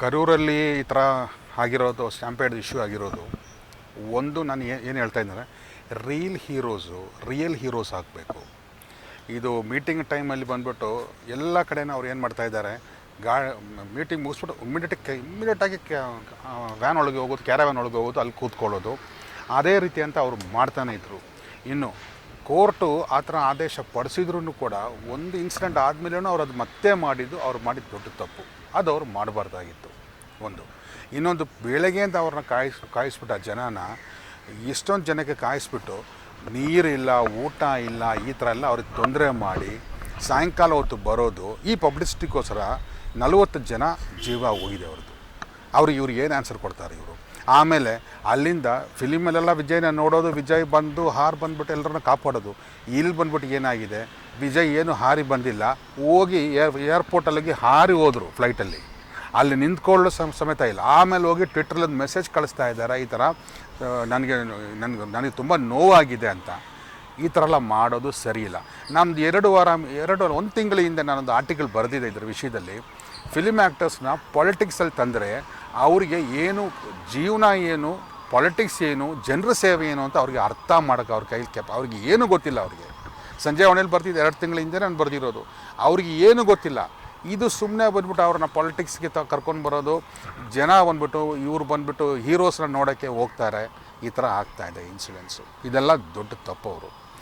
ಕರೂರಲ್ಲಿ ಈ ಥರ ಆಗಿರೋದು ಸ್ಟ್ಯಾಂಪೇಡ್ ಇಶ್ಯೂ ಆಗಿರೋದು. ಒಂದು ನಾನು ಏನು ಹೇಳ್ತಾ ಇದ್ದಾರೆ ರೀಲ್ ಹೀರೋಸು ರಿಯಲ್ ಹೀರೋಸ್ ಆಗಬೇಕು. ಇದು ಮೀಟಿಂಗ್ ಟೈಮಲ್ಲಿ ಬಂದುಬಿಟ್ಟು ಎಲ್ಲ ಕಡೆನೂ ಅವ್ರು ಏನು ಮಾಡ್ತಾ ಇದ್ದಾರೆ, ಗಾ ಮೀಟಿಂಗ್ ಮುಗಿಸ್ಬಿಟ್ಟು ಇಮ್ಮಿಡಿಯೇಟ್ ಇಮ್ಮಿಡಿಯೇಟಾಗಿ ವ್ಯಾನ್ ಒಳಗೆ ಹೋಗೋದು ಕ್ಯಾರವ್ಯಾನ್ ಒಳಗೆ ಹೋಗೋದು, ಅಲ್ಲಿ ಕೂತ್ಕೊಳ್ಳೋದು. ಅದೇ ರೀತಿ ಅಂತ ಅವರು ಮಾಡ್ತಾನೆ ಇದ್ದರು ಇನ್ನು ಕೋರ್ಟು ಆ ಥರ ಆದೇಶ ಪಡಿಸಿದ್ರೂ ಕೂಡ ಒಂದು ಇನ್ಸಿಡೆಂಟ್ ಆದಮೇಲೂ ಅವ್ರು ಅದು ಮತ್ತೆ ಮಾಡಿದ್ದು, ಅವ್ರು ಮಾಡಿದ ದೊಡ್ಡ ತಪ್ಪು. ಅದು ಅವ್ರು ಮಾಡಬಾರ್ದಾಗಿತ್ತು. ಒಂದು. ಇನ್ನೊಂದು ಬೆಳಗ್ಗೆ ಅಂತ ಅವ್ರನ್ನ ಕಾಯಿಸ್, ಕಾಯಿಸ್ಬಿಟ್ಟು ಆ ಜನನ, ಎಷ್ಟೊಂದು ಜನಕ್ಕೆ ಕಾಯಿಸ್ಬಿಟ್ಟು ನೀರಿಲ್ಲ ಊಟ ಇಲ್ಲ, ಈ ಥರ ಎಲ್ಲ ಅವ್ರಿಗೆ ತೊಂದರೆ ಮಾಡಿ ಸಾಯಂಕಾಲ ಹೊತ್ತು ಬರೋದು, ಈ ಪಬ್ಲಿಸಿಟಿಗೋಸ್ಕರ ನಲವತ್ತು ಜನ ಜೀವ ಹೋಗಿದೆ ಅವ್ರದ್ದು. ಅವ್ರಿಗೆ ಇವ್ರಿಗೆ ಏನು ಆನ್ಸರ್ ಕೊಡ್ತಾರೆ ಇವರು? ಆಮೇಲೆ ಅಲ್ಲಿಂದ ಫಿಲಿಮಲ್ಲೆಲ್ಲ ವಿಜಯ್ನ ನೋಡೋದು, ವಿಜಯ್ ಬಂದು ಹಾರಿ ಬಂದ್ಬಿಟ್ಟು ಎಲ್ಲರನ್ನ ಕಾಪಾಡೋದು. ಇಲ್ಲಿ ಬಂದ್ಬಿಟ್ಟು ಏನಾಗಿದೆ? ವಿಜಯ್ ಏನು ಹಾರಿ ಬಂದಿಲ್ಲ. ಹೋಗಿ ಏರ್ ಏರ್ಪೋರ್ಟಲ್ಲಿಗೆ ಹಾರಿ ಹೋದರು ಫ್ಲೈಟಲ್ಲಿ ಅಲ್ಲಿ. ನಿಂತ್ಕೊಳ್ಳೋ ಸಮ, ಸಮೇತ ಇಲ್ಲ. ಆಮೇಲೆ ಹೋಗಿ ಟ್ವಿಟ್ರಲ್ಲಿ ಒಂದು ಮೆಸೇಜ್ ಕಳಿಸ್ತಾ ಇದ್ದಾರೆ. ಈ ಥರ ನನಗೆ ನನಗೆ ನನಗೆ ತುಂಬ ನೋವಾಗಿದೆ ಅಂತ. ಈ ಥರ ಎಲ್ಲ ಮಾಡೋದು ಸರಿಯಿಲ್ಲ ನಮ್ದು ಎರಡು ವಾರ ಎರಡು ವಾರ ಒಂದು ತಿಂಗಳ ಹಿಂದೆ ನಾನೊಂದು ಆರ್ಟಿಕಲ್ ಬರೆದಿದ್ದೆ ಇದರ ವಿಷಯದಲ್ಲಿ. ಫಿಲಿಮ್ ಆ್ಯಕ್ಟರ್ಸ್ನ ಪಾಲಿಟಿಕ್ಸಲ್ಲಿ ತಂದರೆ ಅವರಿಗೆ ಏನು ಜೀವನ ಏನು ಪಾಲಿಟಿಕ್ಸ್ ಏನು, ಜನರ ಸೇವೆ ಏನು ಅಂತ ಅವ್ರಿಗೆ ಅರ್ಥ ಮಾಡೋಕೆ ಅವ್ರ ಕೈಲಿ ಕೆಪ ಅವ್ರಿಗೆ ಏನು ಗೊತ್ತಿಲ್ಲ ಅವ್ರಿಗೆ. ಸಂಜೆ ಒಣೆಯಲ್ಲಿ ಬರ್ತಿದ್ದು ಎರಡು ತಿಂಗಳ ಹಿಂದೆ ನಾನು ಬರೆದಿರೋದು. ಅವ್ರಿಗೆ ಏನು ಗೊತ್ತಿಲ್ಲ. ಇದು ಸುಮ್ಮನೆ ಬಂದ್ಬಿಟ್ಟು ಅವ್ರನ್ನ ಪಾಲಿಟಿಕ್ಸ್ಗೆ ತ ಕರ್ಕೊಂಡು ಬರೋದು. ಜನ ಬಂದ್ಬಿಟ್ಟು, ಇವ್ರು ಬಂದ್ಬಿಟ್ಟು ಹೀರೋಸ್ನ ನೋಡೋಕ್ಕೆ ಹೋಗ್ತಾರೆ. ಈ ಥರ ಆಗ್ತಾಯಿದೆ ಇನ್ಸಿಡೆನ್ಸು ಇದೆಲ್ಲ ದೊಡ್ಡ ತಪ್ಪು ಅವರು.